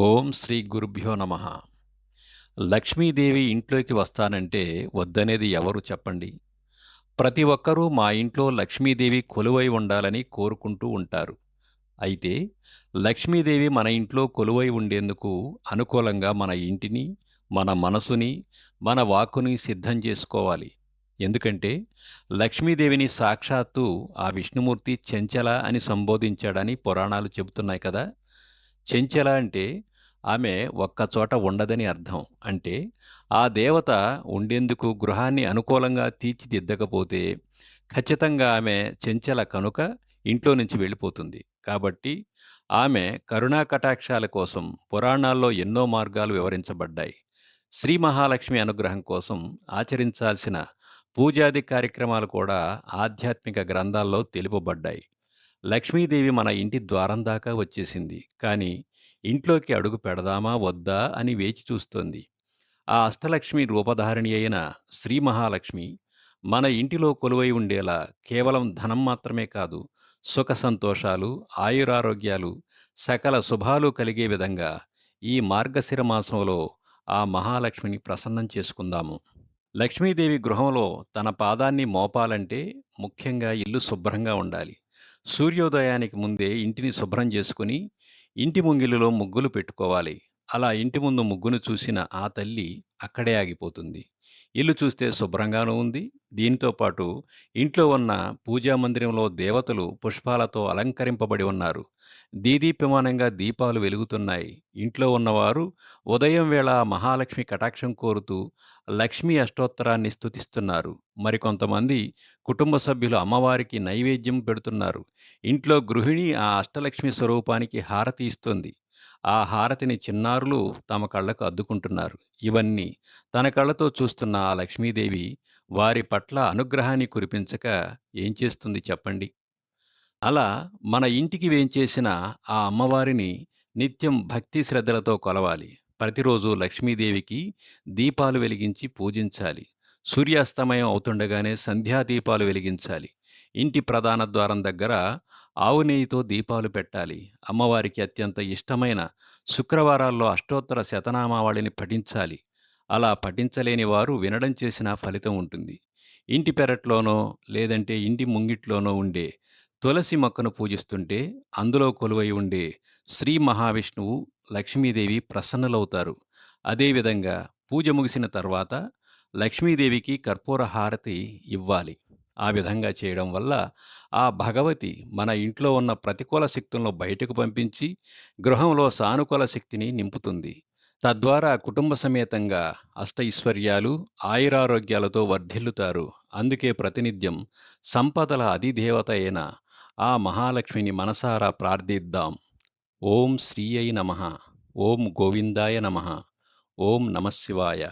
ఓం శ్రీ గురుభ్యో నమ. లక్ష్మీదేవి ఇంట్లోకి వస్తానంటే వద్దనేది ఎవరు చెప్పండి? ప్రతి ఒక్కరూ మా ఇంట్లో లక్ష్మీదేవి కొలువై ఉండాలని కోరుకుంటూ ఉంటారు. అయితే లక్ష్మీదేవి మన ఇంట్లో కొలువై ఉండేందుకు అనుకూలంగా మన ఇంటిని మన మనసుని మన వాక్కుని సిద్ధం చేసుకోవాలి. ఎందుకంటే లక్ష్మీదేవిని సాక్షాత్తు ఆ విష్ణుమూర్తి చెంచల అని సంబోధించాడని పురాణాలు చెబుతున్నాయి కదా. చెంచల అంటే ఆమె ఒక్కచోట ఉండదని అర్థం. అంటే ఆ దేవత ఉండేందుకు గృహాన్ని అనుకూలంగా తీర్చిదిద్దకపోతే ఖచ్చితంగా ఆమె చెంచల కనుక ఇంట్లో నుంచి వెళ్ళిపోతుంది. కాబట్టి ఆమె కరుణా కటాక్షాల కోసం పురాణాల్లో ఎన్నో మార్గాలు వివరించబడ్డాయి. శ్రీ మహాలక్ష్మి అనుగ్రహం కోసం ఆచరించాల్సిన పూజాది కార్యక్రమాలు కూడా ఆధ్యాత్మిక గ్రంథాల్లో తెలుపబడ్డాయి. లక్ష్మీదేవి మన ఇంటి ద్వారం దాకా వచ్చేసింది. కానీ ఇంట్లోకి అడుగు పెడదామా వద్దా అని వేచి చూస్తోంది. ఆ అష్టలక్ష్మి రూపధారిణి అయిన శ్రీ మహాలక్ష్మి మన ఇంటిలో కొలువై ఉండేలా కేవలం ధనం మాత్రమే కాదు సుఖ సంతోషాలు ఆయురారోగ్యాలు సకల శుభాలు కలిగే విధంగా ఈ మార్గశిర మాసంలో ఆ మహాలక్ష్మిని ప్రసన్నం చేసుకుందాము. లక్ష్మీదేవి గృహంలో తన పాదాన్ని మోపాలంటే ముఖ్యంగా ఇల్లు శుభ్రంగా ఉండాలి. సూర్యోదయానికి ముందే ఇంటిని శుభ్రం చేసుకుని ఇంటి ముంగిలిలో ముగ్గులు పెట్టుకోవాలి. అలా ఇంటి ముందు ముగ్గును చూసిన ఆ తల్లి అక్కడే ఆగిపోతుంది. ఇల్లు చూస్తే శుభ్రంగానూ ఉంది. దీనితో పాటు ఇంట్లో ఉన్న పూజా మందిరంలో దేవతలు పుష్పాలతో అలంకరింపబడి ఉన్నారు. దీదీప్యమానంగా దీపాలు వెలుగుతున్నాయి. ఇంట్లో ఉన్నవారు ఉదయం వేళ మహాలక్ష్మి కటాక్షం కోరుతూ లక్ష్మీ అష్టోత్తరాన్ని స్తుతిస్తున్నారు. మరికొంతమంది కుటుంబ సభ్యులు అమ్మవారికి నైవేద్యం పెడుతున్నారు. ఇంట్లో గృహిణి ఆ అష్టలక్ష్మి స్వరూపానికి హారతి ఇస్తుంది. ఆ హారతిని చిన్నారులు తమ కళ్ళకు అద్దుకుంటున్నారు. ఇవన్నీ తన కళ్ళతో చూస్తున్న ఆ లక్ష్మీదేవి వారి పట్ల అనుగ్రహాన్ని కురిపించక ఏం చేస్తుంది చెప్పండి? అలా మన ఇంటికి వేంచేసిన ఆ అమ్మవారిని నిత్యం భక్తి శ్రద్ధలతో కొలవాలి. ప్రతిరోజు లక్ష్మీదేవికి దీపాలు వెలిగించి పూజించాలి. సూర్యాస్తమయం అవుతుండగానే సంధ్యా దీపాలు వెలిగించాలి. ఇంటి ప్రధాన ద్వారం దగ్గర ఆవు నెయ్యితో దీపాలు పెట్టాలి. అమ్మవారికి అత్యంత ఇష్టమైన శుక్రవారాల్లో అష్టోత్తర శతనామావళిని పఠించాలి. అలా పఠించలేని వారు వినడం చేసిన ఫలితం ఉంటుంది. ఇంటి పెరట్లోనో లేదంటే ఇంటి ముంగిట్లోనో ఉండే తులసి మొక్కను పూజిస్తుంటే అందులో కొలువై ఉండే శ్రీ మహావిష్ణువు లక్ష్మీదేవి ప్రసన్నలవుతారు. అదేవిధంగా పూజ ముగిసిన తర్వాత లక్ష్మీదేవికి కర్పూర హారతి ఇవ్వాలి. ఆ విధంగా చేయడం వల్ల ఆ భగవతి మన ఇంట్లో ఉన్న ప్రతికూల శక్తులను బయటకు పంపించి గృహంలో సానుకూల శక్తిని నింపుతుంది. తద్వారా కుటుంబ సమేతంగా అష్టైశ్వర్యాలు ఆయురారోగ్యాలతో వర్ధిల్లుతారు. అందుకే ప్రతినిత్యం సంపదల అధిదేవత అయిన ఆ మహాలక్ష్మిని మనసారా ప్రార్థిద్దాం. ఓం శ్రీ అయి నమ. ఓం గోవిందాయ నమ. ఓం నమశివాయ